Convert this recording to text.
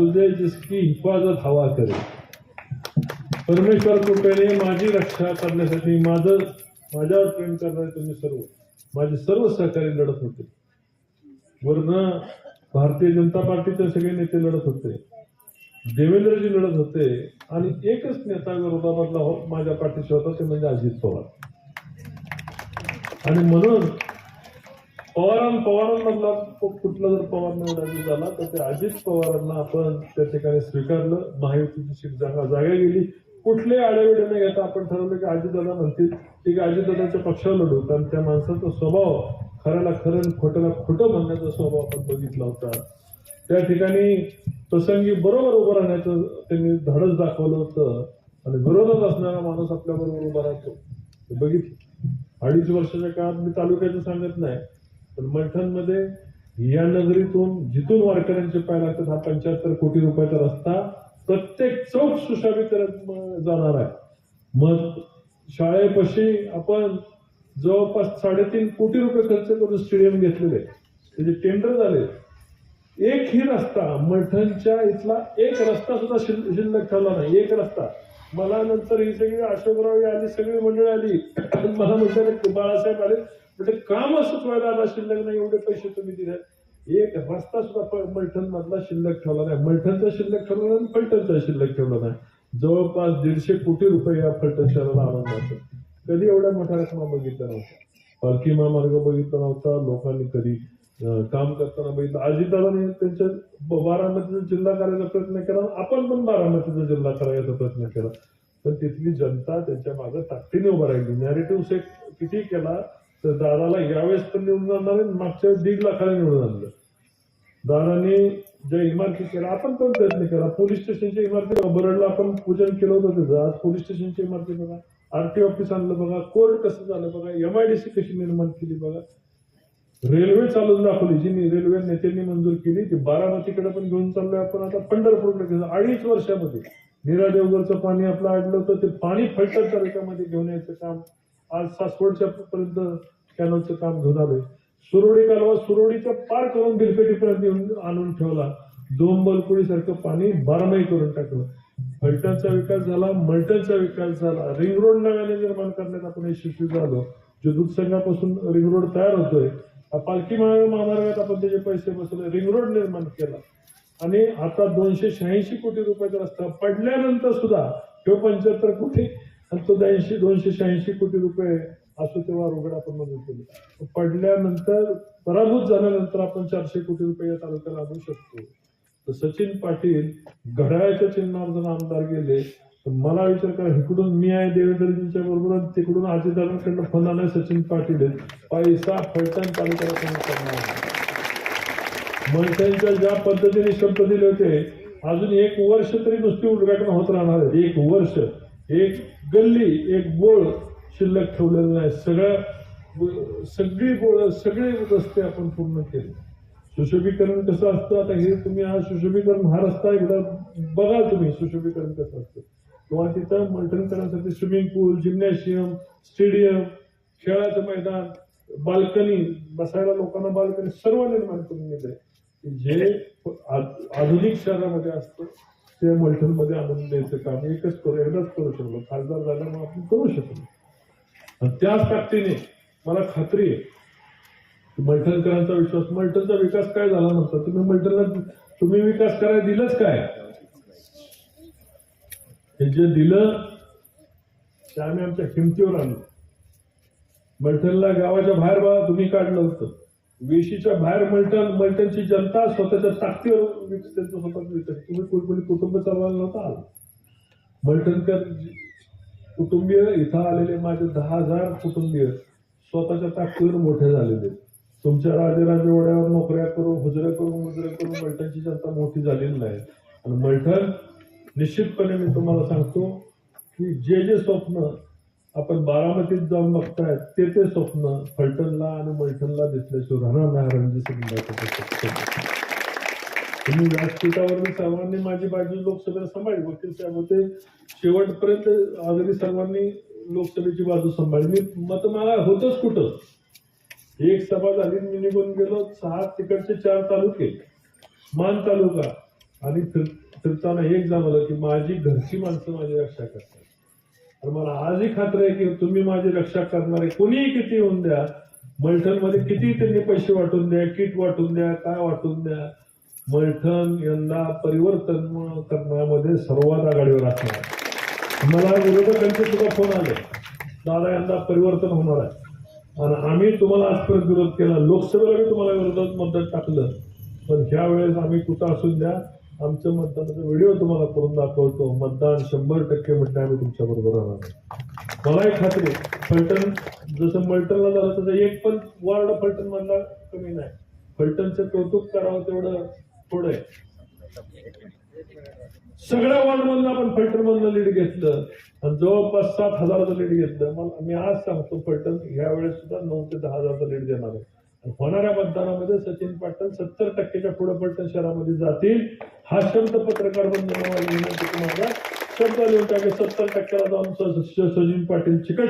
बुझे जिसकी हिफाजत हवा करे परमेश्वर कृपेने माझी रक्षा करण्यासाठी माझं माझ्यावर प्रेम करणारे तुम्ही सर्व माझे सर्व सहकारी लढत होते. वरनं भारतीय जनता पार्टीचे सगळे नेते लढत होते. देवेंद्रजी लढत होते. आणि एकच नेता विरोधामधला हो- माझ्या पाठीशी होता ते म्हणजे अजित पवार. आणि म्हणून पवारां पवारांमधला कुठला जर पवार निवडायचा झाला तर ते अजित पवारांना आपण त्या ठिकाणी स्वीकारलं. महायुतीची जागा जागा गेली. कुठले आडेवेडे न घेता आपण ठरवलं की अजितदादा म्हणतील की अजितदादाच्या पक्षाला लढू. कारण त्या माणसाचा स्वभाव खऱ्याला खरं आणि खोट्याला खोटं म्हणण्याचा स्वभाव आपण बघितला होता. त्या ठिकाणी प्रसंगी बरोबर उभं राहण्याचं त्यांनी धडच दाखवलं होतं. आणि विरोधात असणारा माणूस आपल्या बरोबर उभा राहतो. बघितलं. अडीच वर्षाच्या काळात मी तालुक्याचं सांगत नाही. पण मलठणमध्ये या नगरीतून जिथून वारकऱ्यांचे पाय लागतात हा पंच्याहत्तर कोटी रुपयाचा रस्ता प्रत्येक चौक सुशाभित करत जाणार आहे. मग शाळेपाशी आपण जवळपास साडेतीन कोटी रुपये खर्च करून स्टेडियम घेतलेले त्याचे टेंडर झाले. एक ही रस्ता मठणच्या इथला एक रस्ता सुद्धा शिल्लक ठेवला नाही. एक रस्ता. मला नंतर ही सगळी अशोकराव आली सगळी मंडळी आली. मला म्हणतात बाळासाहेब आले म्हणजे काम सुचवायला आला शिल्लक नाही एवढे पैसे तुम्ही दिले. एक रस्ता सुद्धा मलठण मधला शिल्लक ठेवला नाही. मलठणचा शिल्लक ठेवला नाही आणि फलटणचा शिल्लक ठेवला नाही. जवळपास दीडशे कोटी रुपये या फलटण शहराला आनंद जातो कधी एवढ्या मोठ्या रकमा बघितल्या नव्हत्या. पालखी महामार्ग बघितला नव्हता. लोकांनी कधी काम करताना बघितलं. अजितदादाने त्यांच्या बारामतीचा जिल्हा करायचा प्रयत्न केला आपण पण बारामतीचा जिल्हा करायचा प्रयत्न केला. पण तिथली जनता त्यांच्या मागे ताकदीने उभं राहिली. नॅरेटिव्ह सेट किती केला? तर दादाला यावेळेस पण निवडून जाणार आहे, मागच्या वेळेस दीड लाखाला निवडून आणलं. दादाने ज्या इमारती केला आपण पण प्रयत्न केला. पोलीस स्टेशनच्या इमारती बरडला आपण पूजन केलं होतं त्याचं आज पोलीस स्टेशनची इमारती बघा आरटी ऑफिस आणलं बघा कोर्ट कसं झालं बघा एमआयडीसी कशी निर्माण केली बघा. रेल्वे चालून दाखवली जी रेल्वे नेत्यांनी मंजूर केली ती बारामतीकडे पण घेऊन चाललोय आपण आता पंढरपूरकडे घेऊन. अडीच वर्षामध्ये नीरा देवगडचं पाणी आपलं अडलं होतं ते पाणी फलटण तालुक्यामध्ये घेऊन यायचं काम. आज सासवडच्या पर्यंत कॅनलचं काम घेऊन आलोय. सुरोडी कालवा सुरोडीच्या पार करून बिलपेटीपर्यंत येऊन आणून ठेवला. दोन बलकुडी सारखं पाणी बारमाही करून टाकलं. फलटणचा विकास झाला मलटणचा विकास झाला. रिंग रोड नव्याने निर्माण करण्यात आपण यशस्वी झालो जो दूध संघापासून रिंग रोड तयार होतोय पालखी महामार्गात आपण त्याचे पैसे बसवले रिंग रोड निर्माण केला. आणि आता दोनशे शहाऐंशी कोटी रुपयाचा रस्ता पडल्यानंतर सुद्धा तो पंच्याहत्तर कोटी आणि तो ऐंशी दोनशे शहाऐंशी कोटी रुपये असो तेव्हा रोगड आपण मदत केली पडल्यानंतर पराभूत झाल्यानंतर आपण चारशे कोटी रुपये या तालुक्याला आणू शकतो तर सचिन पाटील घड्याळाच्या चिन्हावर जर आमदार गेले तर मला विचार करा इकडून मी आहे देवेंद्रजींच्या बरोबर तिकडून अजितदादांकडनं फोन आलाय सचिन पाटील आहेत. पैसा फलटण तालुक्याला कमी करणार नाही. ज्या पद्धतीने शब्द दिले होते अजून एक वर्ष तरी नुसती उद्घाटन होत राहणार आहे एक वर्ष एक गल्ली एक बोळ शिल्लक ठेवलेलं नाही सगळ्या सगळी बोळ सगळे रस्ते आपण पूर्ण केले. सुशोभीकरण कसं असतं? आता हे तुम्ही हा सुशोभीकरण हा रस्ता एकदा बघा तुम्ही सुशोभीकरण कसं असतं. किंवा तिथं मंटन करण्यासाठी स्विमिंग पूल जिम्नॅशियम स्टेडियम खेळाचं मैदान बाल्कनी बसायला लोकांना बाल्कनी सर्व निर्माण करून दिलंय. जे आधुनिक शहरामध्ये असतं ते मल्ठणमध्ये आणून द्यायचं काम एकच करू एकदाच करू शकलो. खासदार झाल्यामुळे आपण करू शकलो. आणि त्याच ताकदीने मला खात्री आहे की मलठणकरांचा विश्वास मलठणचा विकास काय झाला म्हणतात तुम्ही मलठणला तुम्ही विकास करायला दिलंच काय? हे जे दिलं ते आम्ही आमच्या किमतीवर आणलो. मलठणला गावाच्या बाहेर बाबा तुम्ही काढलं होतं. वेशीच्या बाहेर मलटण मलटणची जनता स्वतःच्या ताकदीवर त्यांचं स्वतःच विचार तुम्ही कुलकुली कुटुंब चालवायला नव्हता आला. मलटणकर कुटुंबीय इथं आलेले माझे दहा हजार कुटुंबीय स्वतःच्या ताकदीवर मोठे झालेले. तुमच्या राजेराजेवड्यावर नोकऱ्या करून हुजऱ्या करून हुजऱ्या करून मलठणची जनता मोठी झालेली नाही. आणि मलठण निश्चितपणे मी तुम्हाला सांगतो की जे जे स्वप्न आपण बारामतीत जाऊन बघताय ते ते स्वप्न फलटणला आणि मलठणला दिसल्याशिवाय राहणार नारायणजी रणजित तुम्ही व्यासपीठावर सर्वांनी माझी बाजू लोकसभेला सांभाळली. वकील साहेब होते. शेवटपर्यंत अगदी सर्वांनी लोकसभेची बाजू सांभाळली. मी मत मला होतच कुठं? एक सभा झाली मी निघून गेलो. सहा तिकडचे चार तालुके. मान तालुका. आणि फिरताना एक जाणवलं की माझी घरची माणसं माझी रक्षा करतात. तर मला आजही खात्री आहे की तुम्ही माझी रक्षा करणारे कोणीही किती होऊन द्या मलठणमध्ये किती त्यांनी पैसे वाटून द्या किट वाटून द्या काय वाटून द्या मलठण यंदा परिवर्तन करण्यामध्ये सर्वात आघाडीवर असणार मला विरोधकांचे सुद्धा फोन आले. दादा यंदा परिवर्तन होणार आहे. आणि आम्ही तुम्हाला आजपर्यंत विरोध केला. लोकसभेला तुम्हाला विरोधात मतदान टाकलं. पण ह्या वेळेस आम्ही कुठं असून द्या आमचं मतदानाचा व्हिडिओ तुम्हाला करून दाखवतो. मतदान शंभर टक्के म्हटलं आम्ही तुमच्या बरोबर राहणार. आहे. मलाही खात्री फलटण जसं मल्टनला झालं तसं एक पण वार्ड फलटण मधला कमी नाही. फलटणचं कौतुक करावं तेवढं थोडं आहे. सगळ्या वॉर्ड मधलं आपण फलटण मधलं लीड घेतलं. आणि जवळपास सात हजाराचं लीड घेतलं. मला मी आज सांगतो फलटण ह्या वेळेस सुद्धा नऊ ते दहा हजाराचं लीड देणार आहे. होणाऱ्या मतदानामध्ये सचिन पाटील सत्तर टक्केच्या पुढे पलटण शहरामध्ये जातील. हा शब्द पत्रकार बंधू विनंती तुम्हाला. शब्द लिहून टाके. सत्तर टक्क्याला जाऊन सचिन पाटील चिकट